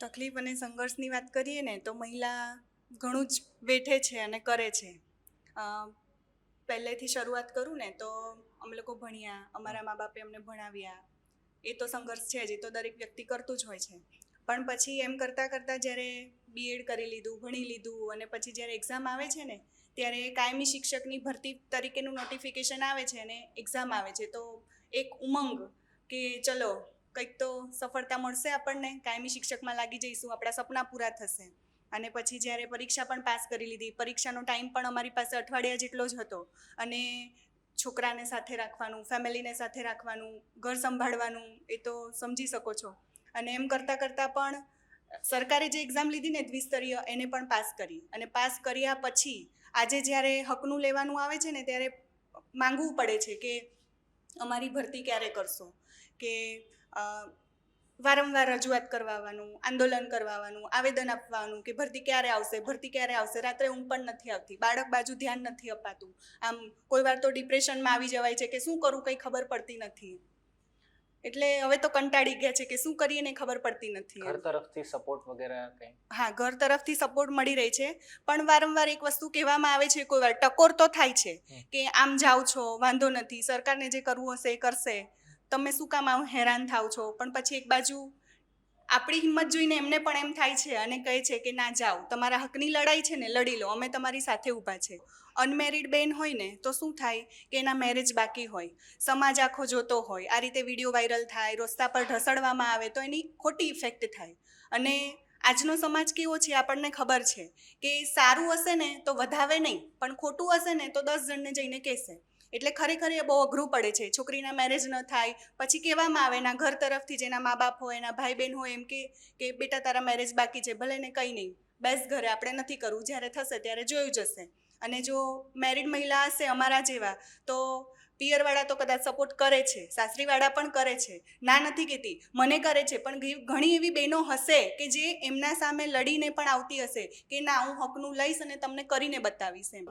તકલીફ અને સંઘર્ષની વાત કરીએ ને, તો મહિલા ઘણું જ વેઠે છે અને કરે છે. પહેલેથી શરૂઆત કરું ને, તો અમે લોકો ભણ્યા, અમારા મા બાપે અમને ભણાવ્યા. એ તો સંઘર્ષ છે જ, એ તો દરેક વ્યક્તિ કરતું જ હોય છે. પણ પછી એમ કરતાં કરતાં જ્યારે બીએડ કરી લીધું, ભણી લીધું અને પછી જ્યારે એક્ઝામ આવે છે ને, ત્યારે કાયમી શિક્ષકની ભરતી તરીકેનું નોટિફિકેશન આવે છે અને એક્ઝામ આવે છે. તો એક ઉમંગ કે ચલો કંઈક તો સફળતા મળશે આપણને. કાયમી શિક્ષકમાં લાગી જઈશું. આપણા સપના પૂરા થશે. અને પછી જ્યારે પરીક્ષા પણ પાસ કરી લીધી. પરીક્ષાનો ટાઈમ પણ અમારી પાસે અઠવાડિયા જેટલો જ હતો. અને છોકરાને સાથે રાખવાનું, ફેમિલીને સાથે રાખવાનું, ઘર સંભાળવાનું, એ તો સમજી શકો છો. અને એમ કરતાં કરતાં પણ સરકારે જે એક્ઝામ લીધી ને દ્વિસ્તરીય, એને પણ પાસ કરી. અને પાસ કર્યા પછી આજે જ્યારે હકનું લેવાનું આવે છે ને, ત્યારે માંગવું પડે છે કે અમારી ભરતી ક્યારે કરશો? કે વારંવાર રજૂઆત કરવાનું આંદોલન કરવાનું, આવેદન આપવાનું કે ભરતી ક્યારે આવશે, ભરતી ક્યારે આવશે? રાત્રે ઊંઘ પણ નથી આવતી, બાળક બાજુ ધ્યાન નથી અપાતું. આમ કોઈ વાર તો ડિપ્રેશનમાં આવી જવાય છે કે શું કરું કંઈ ખબર પડતી નથી. એટલે હવે તો કંટાળી ગયા છે કે શું કરીએ ને ખબર પડતી નથી ઘર તરફથી સપોર્ટ વગેરે કંઈ? હા ઘર તરફથી સપોર્ટ મળી રહી છે. પણ વારંવાર એક વસ્તુ કહેવામાં આવે છે કોઈ વાર ટકોર તો થાય છે કે આમ જાઓ છો વાંધો નથી સરકારને જે કરવું હશે એ કરશે. તમે શું કામ આમ હેરાન થાવ છો? પણ પછી એક બાજુ આપણી હિંમત જોઈને એમને પણ એમ થાય છે અને કહે છે કે, ના, જાઓ. તમારા હકની લડાઈ છે ને, લડી લો. અમે તમારી સાથે ઊભા છે. અનમેરિડ બેન હોય ને, તો શું થાય? કે એના મેરેજ બાકી હોય. સમાજ આખો જોતો હોય. આ રીતે વીડિયો વાયરલ થાય, રસ્તા પર ઢસડવામાં આવે, તો એની ખોટી ઇફેક્ટ થાય. અને આજનો સમાજ કેવો છે, આપણને ખબર છે કે સારું હશે ને, તો વધાવે નહીં. પણ ખોટું હશે ને, તો દસ જણને જઈને કહેશે. એટલે ખરેખર એ બહુ અઘરું પડે છે. છોકરીના મેરેજ ન થાય, પછી કહેવામાં આવે એના ઘર તરફથી જેના મા બાપ હોય, એના ભાઈ બહેન હોય એમ કે કે બેટા તારા મેરેજ બાકી છે, ભલે ને કંઈ નહીં. બેસ ઘરે આપણે નથી કરવું. જ્યારે થશે ત્યારે જોયું જશે. અને જો મેરિડ મહિલા હશે અમારા જેવા, તો પિયરવાળા તો કદાચ સપોર્ટ કરે છે, સાસરીવાળા પણ કરે છે. ના નથી કહેતી. મને કરે છે, પણ ઘણી એવી બહેનો હશે કે જે એમના સામે લડીને પણ આવતી હશે કે ના, હું હકનું લઈશ અને તમને કરીને બતાવીશ એમ.